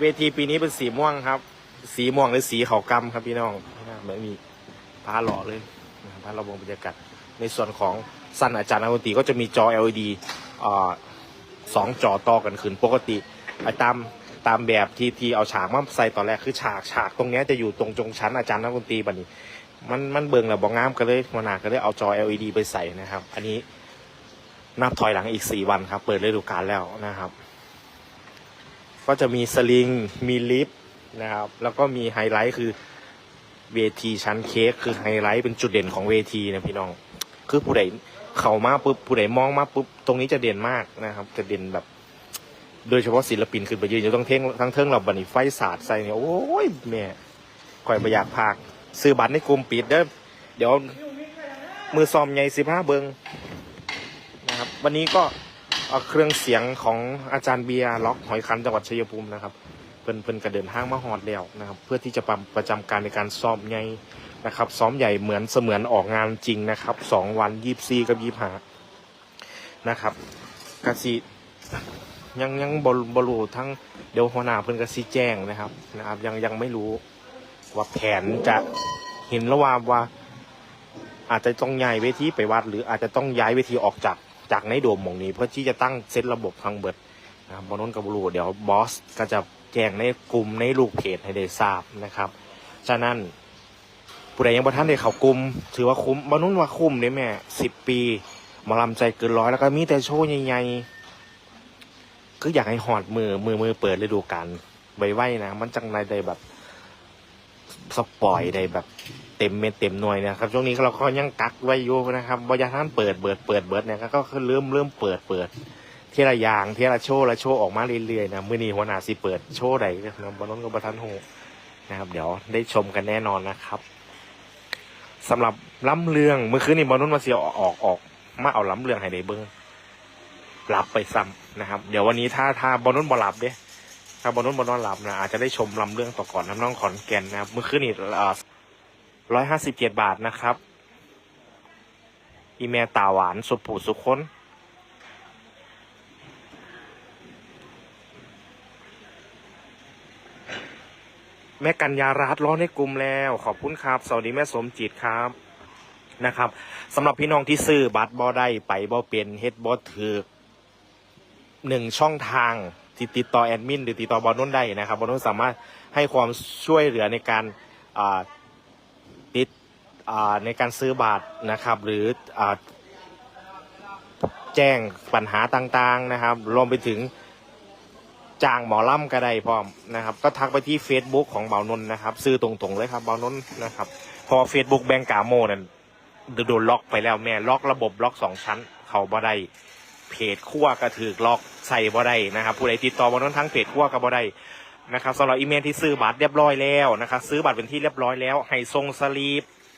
เวทีปีนี้เป็นสีม่วงครับ สีม่วงหรือสีขาวกำครับพี่น้องไม่มีผ้าหล่อเลยนะครับผ้าระวงบรรยากาศในส่วนของสั้นอาจารย์นักดนตรีก็จะมีจอ LED อสองจอต่อกันขึ้นปกติไอ้ตามตามแบบที่ที่เอาฉากมาใส่ตอนแรกคือฉากฉากตรงนี้จะอยู่ตรงจงชั้นอาจารย์นักดนตรีบัดนี้ มันมันเบิ่งแล้วบอกงามก็เลยหัวหน้าก็เลยเอาจอ LED ไปใส่นะครับ อันนี้นับถอยหลังอีก 4 วันครับ เปิดฤดูกาลแล้วนะครับ ก็จะมีสลิง มีลิฟต์นะครับ แล้วก็มีไฮไลท์คือเวทีชั้นเค้กคือไฮไลท์เป็นจุดเด่นของเวทีนะพี่น้อง คือผู้ใดเข้ามาปุ๊บผู้ใดมองมาปุ๊บตรงนี้จะเด่นมากนะครับ จะเด่นแบบ โดยเฉพาะศิลปินขึ้นไปยืนอยู่ต้องเท่งทั้งเทิงเราบันิไฟสาดใส่เนี่ยโอ้ยแม่ข่อยไปอยากพากซื้อบัตรในกลุ่มปิดเด้อเดี๋ยวมือซอมใหญ่สิบห้าเบิงนะครับ วันนี้ก็ เอาเครื่องเสียงของอาจารย์เบียร์ล็อกหอยคันจังหวัดชัยภูมินะครับเพิ่นเพิ่นกระเดินห้างมาฮอดแล้วนะครับ เพื่อที่จะประประจำการในการซ้อมใหญ่นะครับ ซ้อมใหญ่เหมือนเสมือนออกงานจริงนะครับสองวันยี่สี่กับยี่ห้านะครับกสิยังยังบอบรูทั้งเดี๋ยวหัวหน้าเพิ่นกสิแจ้งนะครับนะครับ ยังยังไม่รู้ว่าแผนจะเห็นแล้วว่าว่าอาจจะต้องย้ายเวทีไปวัด หรืออาจจะต้องย้ายเวทีออกจาก จากในโดมหมองนี้เพื่อที่จะตั้งเซตระบบทางเบิดนะครับบอนนกับบรูเดี๋ยวบอสก็จะแจ้งในกลุ่มในลูกเพจให้ได้ทราบนะครับฉะนั้นผู้ใดยังบ่ท่านได้เข้ากลุ่มถือว่าคุ้มบอนนว่าคุ้มเนี่ยแม่สิบปีมาลำใจเกินร้อยแล้วก็มีแต่โชว์ใหญ่ๆคืออยากให้หอดมือมือมือเปิดฤดูกาลไวๆนะ มันจังไรได้แบบสปอยได้แบบ เต็มเม็ดเต็มหน่วยเนี่ยครับ ช่วงนี้เราก็ยังกักไว้อยู่นะครับบริษัทท่านเปิดเปิดเปิดเบิดเนี่ยก็คือเริ่มเริ่มเปิดเปิดเทีละยางเทีละโชว์ละโชว์ออกมาเรื่อยๆนะมื่อนี้หัวหน้าสิเปิดโชว์ใดนะบอลนกับบทันโฮนะครับ เดี๋ยวได้ชมกันแน่นอนนะครับสำหรับล้ำเรื่องเมื่อคืนนี้บอลนมาเสียออกออกออกมาเอาล้ำเรื่องให้ได้เบิ้งรับไปซ้ำนะครับ เดี๋ยววันนี้ถ้าถ้าบอลนบอลับเด้ถ้าบอลนบอลนหลับนะอาจจะได้ชมล้ำเรื่องต่อก่อนน้ำน้องขอนแก่นนะครับเมื่อคืนนี้ ร้อยห้าสิบเจ็ดบาทนะครับ อีเมลตาหวานสุปูสุคนแม่กัญญารัตร้อนในกลุ่มแล้ว ขอบคุณครับ สวัสดีแม่สมจิตครับนะครับสำหรับพี่น้องที่ซื้อบัตรบอได้ไปบอเป็นเฮดบอถือหนึ่งช่องทางที่ติดต่อแอดมินหรือติดต่อบอลนุ่นได้นะครับบอลนุ่นสามารถให้ความช่วยเหลือในการอ่า ในการซื้อบัตรนะครับ หรืออแจ้งปัญหาต่างๆนะครับ รวมไปถึงจ้างหมอล่ำก็ได้พร้อมนะครับ ก็ทักไปที่ Facebook ของเบานนนะครับ ซื้อตรงๆเลยครับเบานนนะครับ พอ Facebook แบงกาโมนั่นโดนล็อกไปแล้วแม่ล็อกระบบล็อกสองชั้น เขาบ่ได้เพจขั้วกระถือล็อกใส่บ่ได้นะครับ ผู้ใดติดต่อบานนทั้งเพจขั้วกับบ่ได้นะครับสำหรับอีเมลที่ซื้อบัตรเรียบร้อยแล้วนะครับ ซื้อบัตรเป็นที่เรียบร้อยแล้วให้ส่งสลิป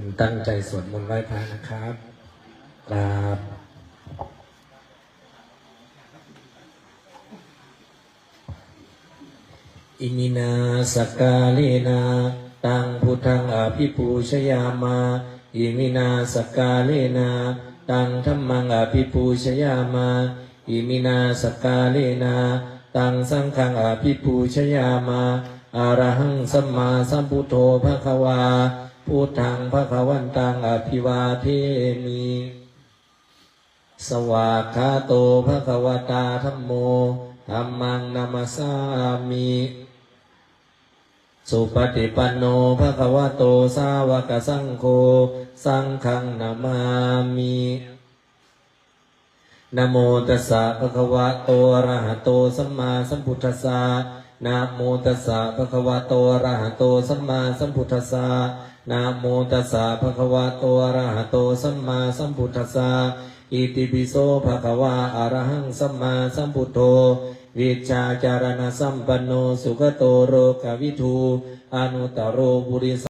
คุณตั้งใจสวดมนต์ไหว้พระนะครับกราบอิมินาสกาเลนาตังพุทธังอภิปูชยามาอิมินาสกาเลนาตังธัมมังอภิปูชยามาอิมินาสกาเลนาตังสังฆังอภิปูชยามาอะรหังสัมมาสัมพุทโธภะคะวา พุทธังพระควันตังอภิวาเทมิสวากขาโตพระควตาธัมโมธรรมังนามาสามิสุปฏิปันโนพระควโตสาวกสังโฆสังฆังนามามินโมตัสสะภะคะวะโตอะระหะโตสัมมาสัมพุทธัสสะนะโมตัสสะภะคะวะโตอะระหะโตสัมมาสัมพุทธัสสะ นะโมตัสสะภะคะวะโตอะระหะโตสัมมาสัมพุทธัสสะอิติปิโสภะคะวะอะระหังสัมมาสัมพุทโธวิชาจารณสัมปันโนสุขโตโรกวิทูอนุตตรโรบุริส